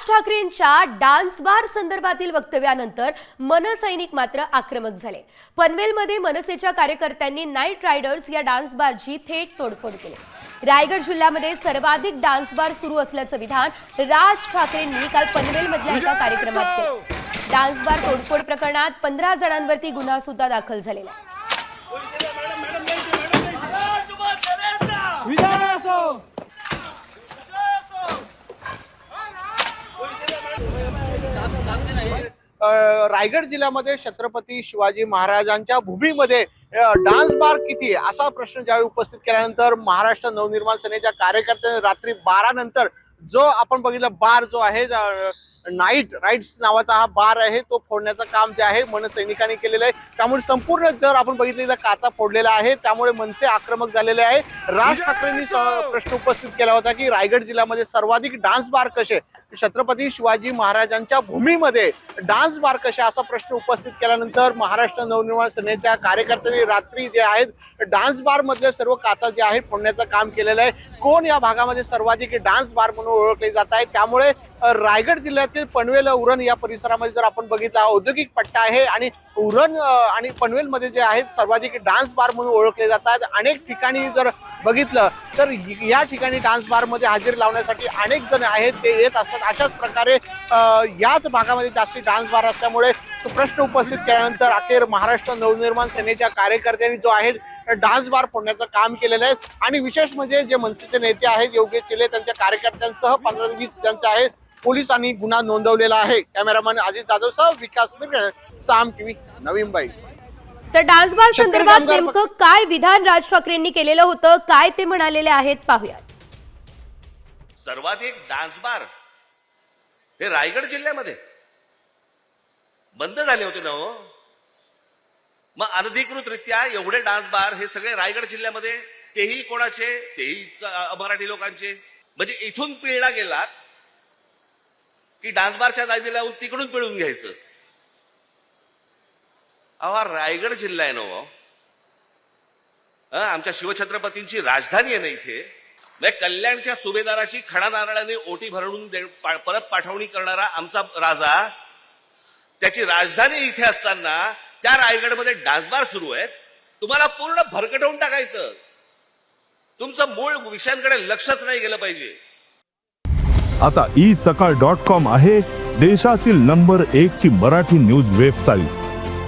राज ठाकरेंच्या dance bar संदर्भातील वक्तव्यानंतर मनसैनिक मात्र आक्रमक झाले. पनवेलमध्ये मनसेच्या कार्यकर्त्यांनी नाईट रायडर्स या डान्स बारची थेट तोडफोड केली. रायगड जिल्ह्यामध्ये सर्वाधिक डान्स बार सुरू असल्याचं विधान राज ठाकरेंनी काल पनवेलमधल्या एका कार्यक्रमात केलं. डान्स बार तोडफोड प्रकरणात पंधरा जणांवरती गुन्हा सुद्धा दाखल झालेला आहे विजय असो अ, रायगड जिल्ह्यामध्ये छत्रपती शिवाजी महाराजांच्या भूमीमध्ये डान्स बार किती आहे? असा प्रश्न ज्यावेळी उपस्थित केल्यानंतर महाराष्ट्र नवनिर्माण सेनेच्या कार्यकर्त्यांनी रात्री बारा नंतर जो आपण बघितलं बार जो आहे नाईट राईट्स नावाचा हा बार आहे तो फोडण्याचं काम जे आहे मनसैनिकांनी केलेलं आहे. त्यामुळे संपूर्ण जर आपण बघितलं तर काचा फोडलेला आहे. त्यामुळे मनसे आक्रमक झालेले आहे. राज ठाकरेंनी प्रश्न उपस्थित केला होता की रायगड जिल्ह्यामध्ये सर्वाधिक डान्स बार कसे छत्रपती शिवाजी महाराजांच्या भूमीमध्ये डान्स बार कशा असा प्रश्न उपस्थित केल्यानंतर महाराष्ट्र नवनिर्माण सेनेच्या कार्यकर्त्यांनी रात्री जे आहेत डान्स बार मधले सर्व काचा जे आहेत फोडण्याचं काम केलेलं आहे. कोण या भागामध्ये सर्वाधिक डान्स बार म्हणून ओळखले जात आहे त्यामुळे रायगड जिल्ह्यातील पनवेल उरण या परिसरामध्ये जर आपण बघितला औद्योगिक पट्टा आहे आणि उरण आणि पनवेलमध्ये जे आहेत सर्वाधिक डान्स बार म्हणून ओळखले जातात अनेक ठिकाणी जर बघितलं तर या ठिकाणी डान्स बारमध्ये हजेरी लावण्यासाठी अनेक जण आहेत ते येत असतात. अशाच प्रकारे याच भागामध्ये जास्ती डान्स बार असल्यामुळे तो प्रश्न उपस्थित केल्यानंतर अखेर महाराष्ट्र नवनिर्माण सेनेच्या कार्यकर्त्यांनी जो आहे डान्स बार फोडण्याचं काम केलेलं आहे. आणि विशेष म्हणजे जे मनसेचे नेते आहेत योगेश चिले त्यांच्या कार्यकर्त्यांसह पंधरा ते वीस ज्यांचे आहेत पोलिसांनी गुन्हा नोंदवलेला आहे. कॅमेरामॅन अजित जाधव सह विकास मिरगळ साम टीव्ही नवी मुंबई तर डान्स बार संदर्भात नेमकं काय विधान राज ठाकरेंनी केलेलं होतं? काय ते म्हणालेले आहेत? पाहूयात. सर्वाधिक डान्स बार हे रायगड जिल्ह्यामध्ये. बंद झाले होते ना हो? मग अनधिकृतरित्या एवढे डान्स बार हे सगळे रायगड जिल्ह्यामध्ये तेही कोणाचे? तेही मराठी लोकांचे. म्हणजे इथून पिळला गेलात की डान्स बारच्या दादी लावून तिकडून पिळून घ्यायचं. अहो हा रायगड जिल्हा आहे ना हो. आमच्या शिवछत्रपतींची राजधानी आहे ना इथे. म्हणजे कल्याणच्या सुभेदाराची खडा नारळाने ओटी भरून परत पाठवणी करणारा आमचा राजा त्याची राजधानी इथे असताना त्या रायगडमध्ये डान्सबार सुरू आहेत. तुम्हाला पूर्ण भरकटवून टाकायचं. तुमचं मूळ विषयांकडे लक्षच नाही गेलं पाहिजे. आता ई सकाळ डॉट कॉम आहे देशातील नंबर एक ची मराठी न्यूज वेबसाईट